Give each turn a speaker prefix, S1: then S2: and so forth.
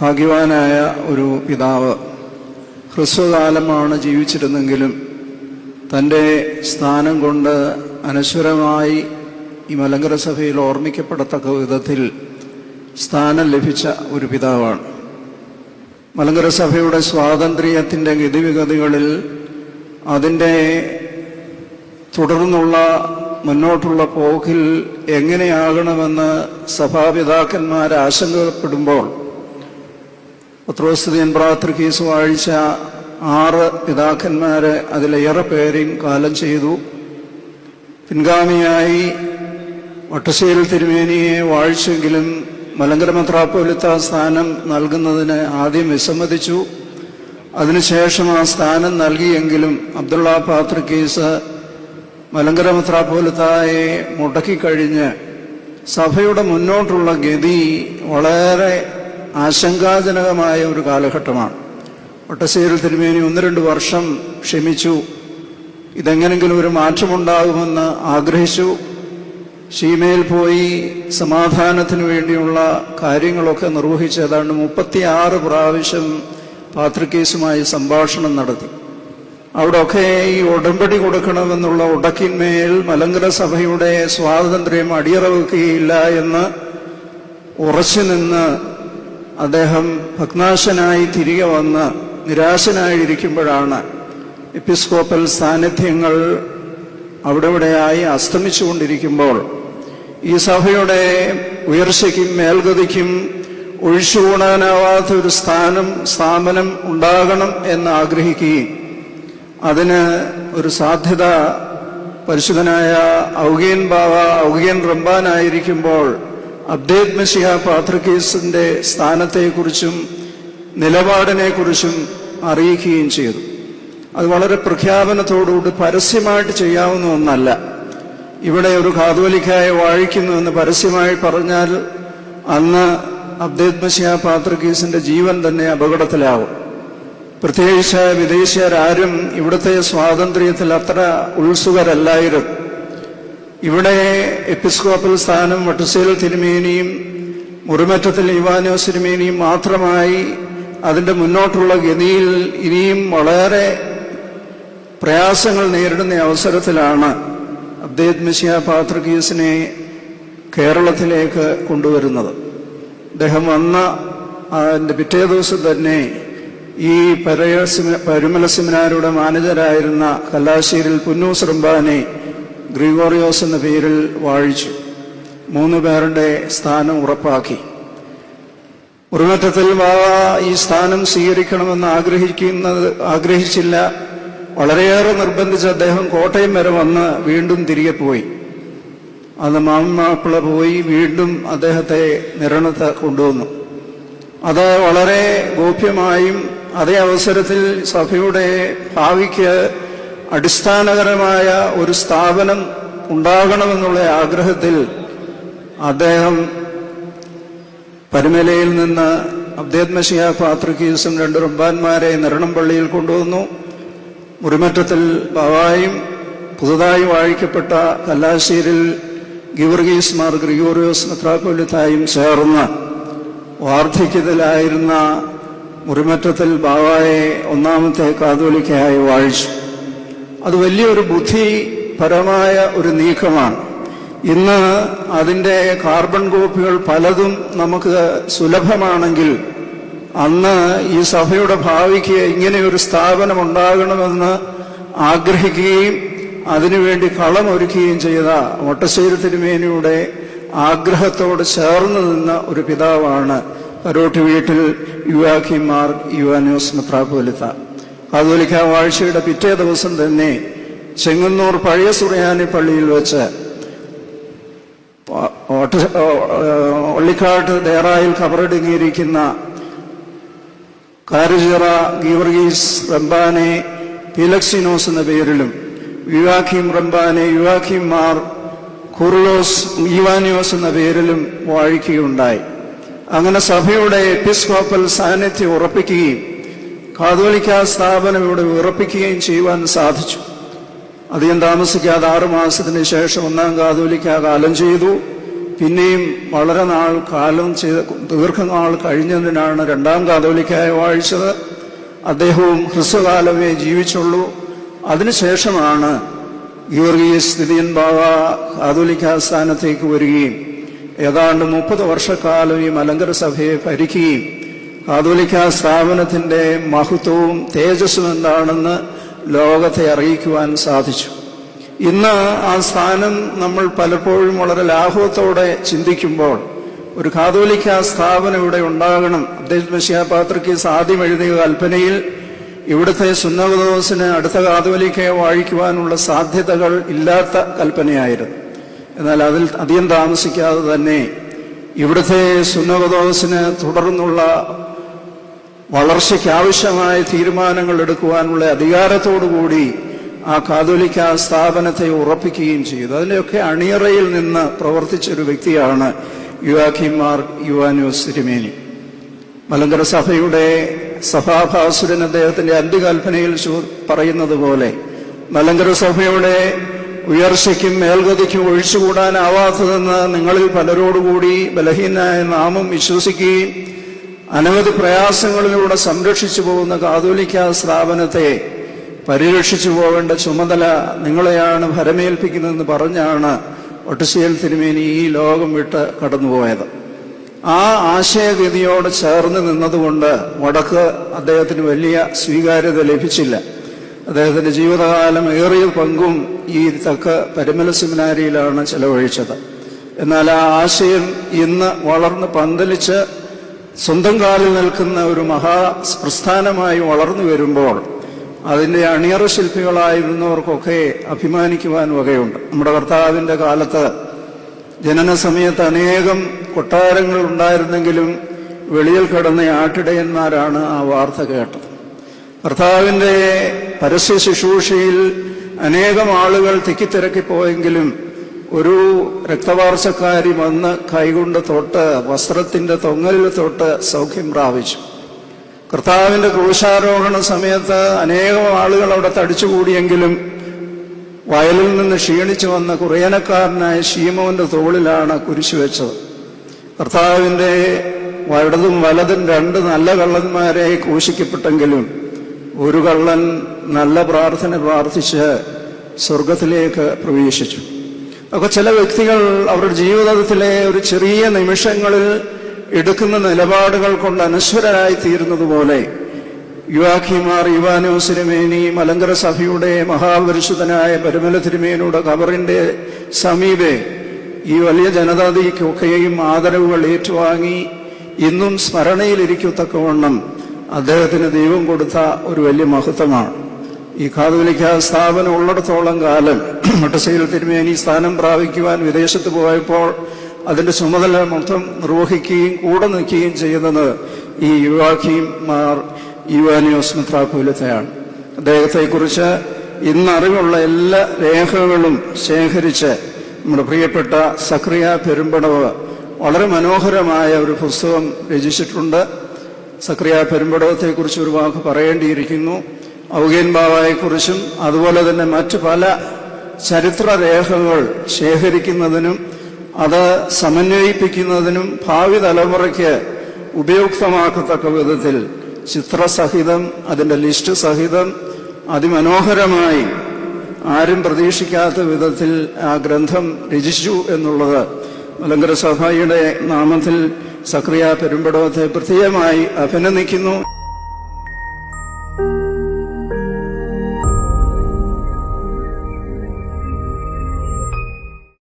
S1: ഭാഗ്യവാനായ ഒരു പിതാവ് ഹ്രസ്വകാലമാണ് ജീവിച്ചിരുന്നെങ്കിലും തന്റെ സ്ഥാനം കൊണ്ട് അനശ്വരമായി ഈ മലങ്കര സഭയിൽ ഓർമ്മിക്കപ്പെടത്തക്ക വിധത്തിൽ സ്ഥാനം ലഭിച്ച ഒരു പിതാവാണ്. മലങ്കര സഭയുടെ സ്വാതന്ത്ര്യത്തിന്റെ ഗതിവിഗതികളിൽ അതിന്റെ തുടർന്നുള്ള മുന്നോട്ടുള്ള പോക്കിൽ എങ്ങനെയാകണമെന്ന് സഭാപിതാക്കന്മാർ ആശങ്കപ്പെടുമ്പോൾ പത്രോസ്തുതിയൻ പ്രാർത്ഥിക്കീസ് വാഴ്ച ആറ് പിതാക്കന്മാരെ അതിലേറെ പേരെയും കാലം ചെയ്തു. പിൻഗാമിയായി വട്ടശ്ശേരിൽ തിരുമേനിയെ വാഴിച്ചെങ്കിലും മലങ്കര മെത്രാപ്പൊലിത്ത സ്ഥാനം നൽകുന്നതിന് ആദ്യം വിസമ്മതിച്ചു. അതിനുശേഷം ആ സ്ഥാനം നൽകിയെങ്കിലും അബ്ദുള്ള പാത്രിക്കീസ് മലങ്കര മെത്രാപ്പോലിത്തായെ മുടക്കിക്കഴിഞ്ഞ് സഭയുടെ മുന്നോട്ടുള്ള ഗതി വളരെ ആശങ്കാജനകമായ ഒരു കാലഘട്ടമാണ്. ഒട്ടശ്ശേരിൽ തിരുമേനി ഒന്ന് രണ്ട് വർഷം ക്ഷമിച്ചു. ഇതെങ്ങനെങ്കിലും ഒരു മാറ്റമുണ്ടാകുമെന്ന് ആഗ്രഹിച്ചു. ഷീമയിൽ പോയി സമാധാനത്തിന് വേണ്ടിയുള്ള കാര്യങ്ങളൊക്കെ നിർവഹിച്ച് ഏതാണ്ട് മുപ്പത്തിയാറ് പ്രാവശ്യം പാത്രികേസുമായി സംഭാഷണം നടത്തി. അവിടെയൊക്കെ ഈ ഉടമ്പടി കൊടുക്കണമെന്നുള്ള ഉടക്കിന്മേൽ മലങ്കര സഭയുടെ സ്വാതന്ത്ര്യം അടിയറവെക്കുകയില്ല എന്ന് ഉറച്ചു നിന്ന് അദ്ദേഹം ഭഗ്നാശനായി തിരികെ വന്ന് നിരാശനായിരിക്കുമ്പോഴാണ് എപ്പിസ്കോപ്പൽ സാന്നിധ്യങ്ങൾ അവിടെ ഇവിടെയായി അസ്തമിച്ചുകൊണ്ടിരിക്കുമ്പോൾ ഈ സഭയുടെ ഉയർച്ചയ്ക്കും മേൽഗതിക്കും ഒഴിച്ചുകൂടാനാവാത്ത ഒരു സ്ഥാനം സ്ഥാപനം ഉണ്ടാകണം എന്ന് ആഗ്രഹിക്കുകയും അതിന് ഒരു സാധ്യത പരിശുദ്ധനായ ഔഗേൻ ബാവ ഔഗേൻ റംബാനായിരിക്കുമ്പോൾ അബ്ദേദ് മഷിഹ പാത്രക്കേസിന്റെ സ്ഥാനത്തെക്കുറിച്ചും നിലപാടിനെക്കുറിച്ചും അറിയിക്കുകയും ചെയ്തു. അത് വളരെ പ്രഖ്യാപനത്തോടുകൂടി പരസ്യമായിട്ട് ചെയ്യാവുന്ന ഒന്നല്ല. ഇവിടെ ഒരു കാതോലിക്കായെ വാഴിക്കുന്നു എന്ന് പരസ്യമായി പറഞ്ഞാൽ അന്ന് അബ്ദേദ് മഷിഹ പാത്രക്കീസിന്റെ ജീവൻ തന്നെ അപകടത്തിലാവും. പ്രത്യേകിച്ച് വിദേശീയരാരും ഇവിടുത്തെ സ്വാതന്ത്ര്യത്തിൽ അത്ര ഉത്സുകരല്ലായിരുന്നു. ഇവിടെ എപ്പിസ്കോപ്പൽ സ്ഥാനം വട്ടുസേൽ തിരുമേനിയും മുറിമറ്റത്തിൽ ഇവാനോസ് തിരുമേനിയും മാത്രമായി അതിന്റെ മുന്നോട്ടുള്ള ഗതിയിൽ ഇനിയും വളരെ പ്രയാസങ്ങൾ നേരിടുന്ന അവസരത്തിലാണ് അബ്ദേദ് മിസിയ പാത്രകീസിനെ കേരളത്തിലേക്ക് കൊണ്ടുവരുന്നത്. അദ്ദേഹം വന്ന അതിന്റെ പിറ്റേ ദിവസം തന്നെ ഈ പരയ സിമ പരുമല സെമിനാരുടെ മാനേജരായിരുന്ന കല്ലാശ്ശേരിൽ പുന്നൂസ് റംബാനെ ഗ്രിഗോറിയോസ് എന്ന പേരിൽ വാഴിച്ചു. മൂന്ന് പേരുടെ സ്ഥാനം ഉറപ്പാക്കി. ഉറുമറ്റത്തിൽ ബാബ ഈ സ്ഥാനം സ്വീകരിക്കണമെന്ന് ആഗ്രഹിക്കുന്നത് ആഗ്രഹിച്ചില്ല. വളരെയേറെ നിർബന്ധിച്ച് അദ്ദേഹം കോട്ടയം വരെ വന്ന് വീണ്ടും തിരികെ പോയി. അന്ന് മാമാപ്പിള പോയി വീണ്ടും അദ്ദേഹത്തെ നിരണത്ത് കൊണ്ടുവന്നു. അത് വളരെ ഗോപ്യമായും അതേ അവസരത്തിൽ സഭയുടെ ഭാവിക്ക് അടിസ്ഥാനകരമായ ഒരു സ്ഥാപനം ഉണ്ടാകണമെന്നുള്ള ആഗ്രഹത്തിൽ അദ്ദേഹം പരുമലയിൽ നിന്ന് അബ്ദേദ് പാത്രക്കീസും രണ്ട് റബ്ബാന്മാരെ നിരണംപള്ളിയിൽ കൊണ്ടുവന്നു. മുറിമറ്റത്തിൽ ബാവായും പുതുതായി വാഴിക്കപ്പെട്ട കല്ലാശ്ശേരിൽ ഗിവർഗീസ് മാർ ഗ്രിഗോറിയോസ് മെത്രാപ്പൊലിത്തായും ചേർന്ന് വാർദ്ധക്യത്തിലായിരുന്ന മുറിമറ്റത്തിൽ ബാവായെ ഒന്നാമത്തെ കാതോലിക്കയായി വാഴിച്ചു. അത് വലിയൊരു ബുദ്ധിപരമായ ഒരു നീക്കമാണ്. ഇന്ന് അതിന്റെ കാർബൺ കോപ്പികൾ പലതും നമുക്ക് സുലഭമാണെങ്കിൽ അന്ന് ഈ സഭയുടെ ഭാവിക്ക് ഇങ്ങനെയൊരു സ്ഥാപനം ഉണ്ടാകണമെന്ന് ആഗ്രഹിക്കുകയും അതിനുവേണ്ടി കളമൊരുക്കുകയും ചെയ്ത ഒട്ടശ്ശേരി തിരുമേനിയുടെ ആഗ്രഹത്തോട് ചേർന്ന് നിന്ന ഒരു പിതാവാണ് കരോട്ടി വീട്ടിൽ യുവാക്കിമാർ യുവാനോസ് മെത്രാപോലിത്ത കാതോലിക്ക വാഴ്ചയുടെ പിറ്റേ ദിവസം തന്നെ ചെങ്ങന്നൂർ പഴയ സുറിയാനി പള്ളിയിൽ വെച്ച് ഒള്ളിക്കാട്ട് ദേറായിൽ കബറടങ്ങിയിരിക്കുന്ന കാരുചിറ ഗീവർഗീസ് റംബാനെ ഫിലക്സിനോസ് എന്ന പേരിലും യുവാഖീം റംബാനെ യുവാഖീം മാർ കുർലോസ് ഈവാനിയോസ് എന്ന പേരിലും വാഴിക്കുകയുണ്ടായി. അങ്ങനെ സഭയുടെ എപ്പിസ്കോപ്പൽ സാന്നിധ്യം ഉറപ്പിക്കുകയും കാതോലിക്ക സ്ഥാപനം ഇവിടെ ഉറപ്പിക്കുകയും ചെയ്യുവാൻ സാധിച്ചു. അധികം താമസിക്കാതെ ആറു മാസത്തിന് ശേഷം ഒന്നാം കാതോലിക്ക കാലം ചെയ്തു. പിന്നെയും വളരെ നാൾ കാലം ചെയ്ത ദീർഘനാൾ കഴിഞ്ഞതിനാണ് രണ്ടാം കാതോലിക്കായ വാഴിച്ചത്. അദ്ദേഹവും ഹ്രസ്വകാലമേ ജീവിച്ചുള്ളൂ. അതിനുശേഷമാണ് ഗീവർഗീസ് സ്ഥിതിയൻ ബാവ കാതോലിക്ക സ്ഥാനത്തേക്ക് വരികയും ഏതാണ്ട് മുപ്പത് വർഷക്കാലം ഈ മലങ്കര സഭയെ ഭരിക്കുകയും കാതോലിക്ക സ്ഥാപനത്തിന്റെ മഹത്വവും തേജസ്സും എന്താണെന്ന് ലോകത്തെ അറിയിക്കുവാൻ സാധിച്ചു. ഇന്ന് ആ സ്ഥാനം നമ്മൾ പലപ്പോഴും വളരെ ലാഘവത്തോടെ ചിന്തിക്കുമ്പോൾ ഒരു കാതോലിക്ക സ്ഥാപനം ഇവിടെ ഉണ്ടാകണം. അദ്ദേഹം മെസ്സിയാപാത്രയ്ക്ക് ആദ്യം എഴുതിയ കൽപ്പനയിൽ ഇവിടുത്തെ സുന്നവദോസിന് അടുത്ത കാതോലിക്കയെ വാഴിക്കുവാനുള്ള സാധ്യതകൾ ഇല്ലാത്ത കൽപ്പനയായിരുന്നു. എന്നാൽ അതിൽ അധികം താമസിക്കാതെ തന്നെ ഇവിടുത്തെ സുന്നവദോസിന് തുടർന്നുള്ള വളർച്ചയ്ക്ക് ആവശ്യമായ തീരുമാനങ്ങൾ എടുക്കുവാനുള്ള അധികാരത്തോടുകൂടി ആ കാതോലിക്ക സ്ഥാപനത്തെ ഉറപ്പിക്കുകയും ചെയ്തു. അതിന്റെയൊക്കെ അണിയറയിൽ നിന്ന് പ്രവർത്തിച്ച ഒരു വ്യക്തിയാണ് യുവാക്കിമാർ യുവാനോസ് തിരുമേനി മലങ്കര സഭയുടെ സഭാഭാസുരൻ അദ്ദേഹത്തിന്റെ അന്ത്യകൽപ്പനയിൽ പറയുന്നത് പോലെ മലങ്കര സഭയുടെ ഉയർച്ചയ്ക്കും മേൽഗതിക്കും ഒഴിച്ചുകൂടാനാവാത്തതെന്ന് നിങ്ങളിൽ പലരോടുകൂടി ബലഹീനായ നാമം വിശ്വസിക്കുകയും അനവധി പ്രയാസങ്ങളിലൂടെ സംരക്ഷിച്ചു പോകുന്ന കാതോലിക്ക സ്ഥാപനത്തെ പരിരക്ഷിച്ചു പോകേണ്ട ചുമതല നിങ്ങളെയാണ് ഭരമേൽപ്പിക്കുന്നതെന്ന് പറഞ്ഞാണ് ഒട്ടശ്ശേൽ തിരുമേനി ഈ ലോകം വിട്ട് കടന്നുപോയത്. ആ ആശയഗതിയോട് ചേർന്ന് നിന്നതുകൊണ്ട് വടക്ക് അദ്ദേഹത്തിന് വലിയ സ്വീകാര്യത ലഭിച്ചില്ല. അദ്ദേഹത്തിന്റെ ജീവിതകാലം ഏറിയ പങ്കും ഈ തക്ക പരിമല സെമിനാരിയിലാണ് ചെലവഴിച്ചത്. എന്നാൽ ആ ആശയം ഇന്ന് വളർന്ന് പന്തലിച്ച് സ്വന്തം കാലിൽ നിൽക്കുന്ന ഒരു മഹാ പ്രസ്ഥാനമായി വളർന്നു വരുമ്പോൾ അതിന്റെ അണിയറ ശില്പികളായിരുന്നവർക്കൊക്കെ അഭിമാനിക്കുവാൻ വകയുണ്ട്. നമ്മുടെ കർത്താവിന്റെ കാലത്ത് ജനന സമയത്ത് അനേകം കൊട്ടാരങ്ങൾ ഉണ്ടായിരുന്നെങ്കിലും വെളിയിൽ കിടന്ന ആട്ടിടയന്മാരാണ് ആ വാർത്ത കേട്ടത്. കർത്താവിന്റെ പരസ്യ ശുശ്രൂഷയിൽ അനേകം ആളുകൾ തിക്കിത്തിരക്കി പോയെങ്കിലും ഒരു രക്തവാർച്ചക്കാരി വന്ന് കൈകൊണ്ട് തൊട്ട് വസ്ത്രത്തിന്റെ തൊങ്ങലിൽ തൊട്ട് സൗഖ്യം പ്രാപിച്ചു. കർത്താവിന്റെ ക്രൂശാരോഹണ സമയത്ത് അനേകം ആളുകൾ അവിടെ തടിച്ചുകൂടിയെങ്കിലും വയലിൽ നിന്ന് ക്ഷീണിച്ചു വന്ന കുറേനക്കാരനായ ശീമോന്റെ തോളിലാണ് കുരിശു വെച്ചത്. കർത്താവിന്റെ വലതും വലതും രണ്ട് നല്ല കള്ളന്മാരെ ക്രൂശിക്കപ്പെട്ടെങ്കിലും ഒരു കള്ളൻ നല്ല പ്രാർത്ഥന പ്രാർത്ഥിച്ച് സ്വർഗത്തിലേക്ക് പ്രവേശിച്ചു. ഒക്കെ ചില വ്യക്തികൾ അവരുടെ ജീവിതത്തിലെ ഒരു ചെറിയ നിമിഷങ്ങളിൽ എടുക്കുന്ന നിലപാടുകൾ കൊണ്ട് അനശ്വരരായി തീരുന്നത് പോലെ യുവാനോ സിനിമേനി മലങ്കര സഭയുടെ മഹാപരിശുദ്ധനായ പരമല തിരുമേനിയുടെ കബറിന്റെ സമീപെ ഈ വലിയ ജനതാദിക്കൊക്കെയും ആദരവുകൾ ഏറ്റുവാങ്ങി ഇന്നും സ്മരണയിലിരിക്കത്തക്കവണ്ണം അദ്ദേഹത്തിന് ദൈവം കൊടുത്ത ഒരു വലിയ മഹത്വമാണ്. ഈ കാതോലിക്ക സ്ഥാപനം ഉള്ളിടത്തോളം കാലം മട്ടശൈല തിരുമേനി സ്ഥാനം പ്രാപിക്കുവാൻ വിദേശത്ത് പോയപ്പോൾ അതിന്റെ ചുമതല മൊത്തം നിർവഹിക്കുകയും കൂടെ നിൽക്കുകയും ചെയ്യുന്നത് ഈ യുവാക്കിമാർ യുവാനിയോസ് മിത്രാപൂലത്തെയാണ് അദ്ദേഹത്തെക്കുറിച്ച് ഇന്നറിവുള്ള എല്ലാ രേഖകളും ശേഖരിച്ച് നമ്മുടെ പ്രിയപ്പെട്ട സക്രിയ പെരുമ്പടവ് വളരെ മനോഹരമായ ഒരു പുസ്തകം രചിച്ചിട്ടുണ്ട്. സക്രിയ പെരുമ്പടവത്തെക്കുറിച്ച് ഒരു വാക്ക് പറയേണ്ടിയിരിക്കുന്നു. ഔഗേൻ ബാബായെക്കുറിച്ചും അതുപോലെ തന്നെ മറ്റു പല ചരിത്രരേഖകൾ ശേഖരിക്കുന്നതിനും അത് സമന്വയിപ്പിക്കുന്നതിനും ഭാവി തലമുറയ്ക്ക് ഉപയുക്തമാക്കത്തക്ക വിധത്തിൽ ചിത്രസഹിതം അതിന്റെ ലിസ്റ്റ് സഹിതം അതിമനോഹരമായി ആരും പ്രതീക്ഷിക്കാത്ത വിധത്തിൽ ആ ഗ്രന്ഥം രചിച്ചു എന്നുള്ളത് മലങ്കര സഭയുടെ നാമത്തിൽ സക്രിയ പെരുമ്പടവത്തെ പ്രത്യേകമായി അഭിനന്ദിക്കുന്നു.